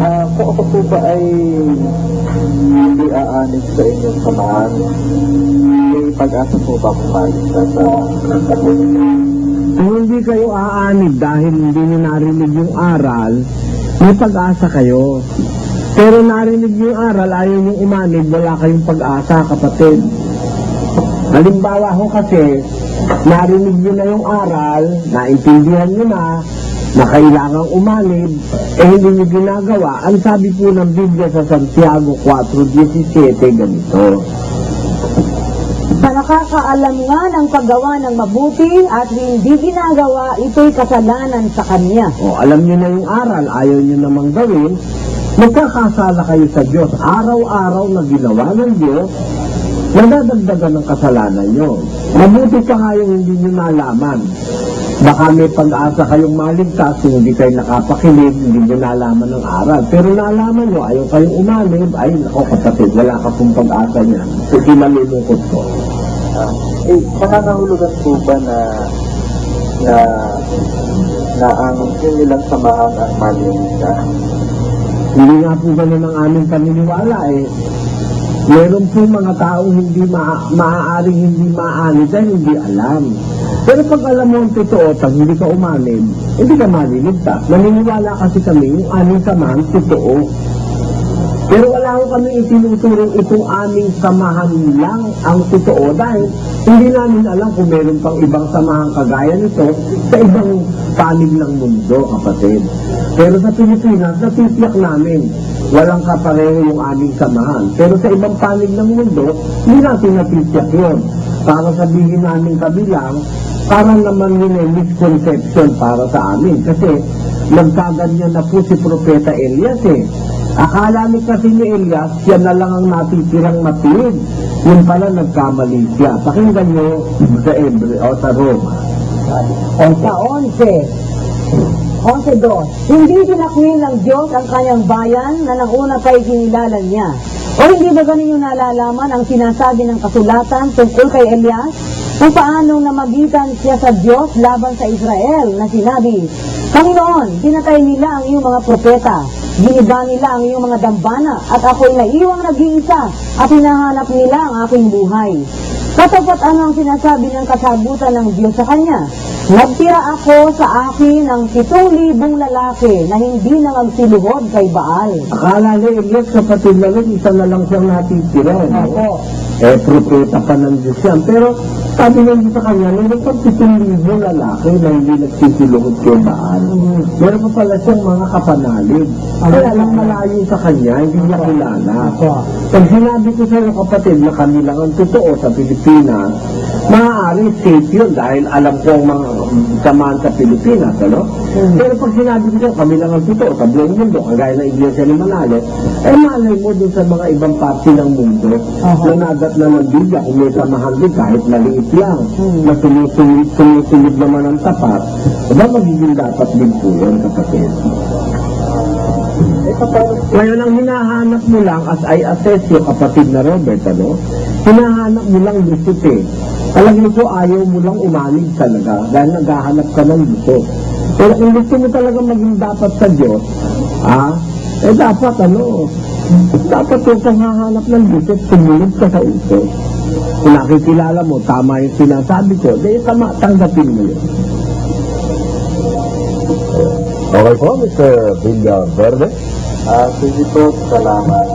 Kung ako po ba ay hindi aanig sa inyong samahan, may pag-asa po ba kung maalis sa Kung hindi kayo aanig dahil hindi nyo narinig yung aral, may pag-asa kayo. Pero narinig yung aral, ayaw nyo umanig, wala kayong pag-asa, kapatid. Halimbawa ho kasi, narinig nyo na yung aral, naintindihan nyo na, na kailangang umanig, eh hindi nyo ginagawa. Ang sabi po ng Biblia sa Santiago 4.17, ganito. Sa nakakaalam nga ng paggawa ng mabuti at hindi ginagawa, ito'y kasalanan sa kanya. O, alam niyo na yung aral, ayaw niyo namang gawin, magkakasala kayo sa Diyos. Araw-araw na ginawa ng Diyos, nadadagdagan ng kasalanan nyo. Mabuti pa nga yung hindi nyo nalaman. Baka may pag-asa kayong maligtas hindi kayo nakapakinig, hindi nyo nalaman ng aral. Pero nalaman nyo, ayaw kayong umalig, ay, ako kapatid, wala ka pong pag-asa niyan. Kasi malulungkot ko. Ah, eh, nangangahulugan po ba na na na ang inyong samahan ang malinis na? Hindi nga po ganun ang aming paniniwala eh. Meron po mga taong hindi ma maaaring hindi maani dahil hindi alam. Pero pag alam mo ang totoo, pag hindi ka umamin, hindi ka maliligtas. Naniniwala kasi kami yung aming samahan totoo. Pero wala ko kami itinuturong itong aming samahan lang ang totoo dahil hindi namin alam kung meron pang ibang samahan kagaya nito sa ibang panig ng mundo, kapatid. Pero sa Pilipinas, natitiyak namin walang kapareho yung aming samahan. Pero sa ibang panig ng mundo, hindi natin natitiyak yun. Para sabihin namin kabilang, para naman yun ay misconception para sa amin. Kasi nagkaganyan na po si Propeta Elias eh. Akala ni kasi ni Elias, siya na lang ang natitirang matiid. Yun pala nagkamali siya. Pakinggan nyo sa Ebre o sa Roma. Sa 11. 11.2 Hindi dinakwil ng Diyos ang kanyang bayan na nang una pa'y kinilala niya. O hindi ba ganun yung nalalaman ang sinasabi ng kasulatan tungkol kay Elias? Kung paano namagitan siya sa Diyos laban sa Israel na sinabi, Panginoon, pinatay nila ang iyong mga propeta, giniba nila ang iyong mga dambana, at ako'y naiwang nag-iisa, at hinahanap nila ang aking buhay. Katapat ano ang sinasabi ng kasabutan ng Diyos sa kanya? Nagtira ako sa akin ng pitong libong lalaki na hindi na magsiluhod kay Baal. Akala ni Elias kapatid na rin, isa na lang siyang natitira. Ako. Eh, propeta pa ng Diyos yan. Pero sabi ng Diyos sa kanya, meron pitong libo lalaki na hindi nagsisilungod kay Baal. Meron pa pala siyang mga kapanalig. Kaya lang malayo sa kanya, hindi niya kilala. Pag sinabi ko sa iyo kapatid na kami lang ang totoo sa Pilipinas, maaari safe yun dahil alam ko ang mga samahan sa Pilipinas, ano? Pero pag sinabi ko kami lang ang totoo sa buong mundo, kagaya ng Iglesia ni Manalo, eh malay mo dun sa mga ibang parte ng mundo Aha. na nagat na ng Biblia, kung may samahan din kahit maliit lang, Hmm. na sumusunod, sumusunod naman ang tapat, aba magiging dapat din po yun, kapatid. Ngayon, ang hinahanap mo lang as I assess yung kapatid na Robert, ano? Hinahanap mo lang eh. Alam mo po, ayaw mo lang umanig talaga dahil naghahanap ka ng lusot. Pero kung gusto mo talaga maging dapat sa Diyos, ah, eh dapat ano, dapat kung kang hahanap ng lusot, sumunod ka sa utos. Kung nakikilala mo, tama yung sinasabi ko, di tama, tanggapin mo yun. Okay po, Mr. Villaverde. Ah, sige po, salamat.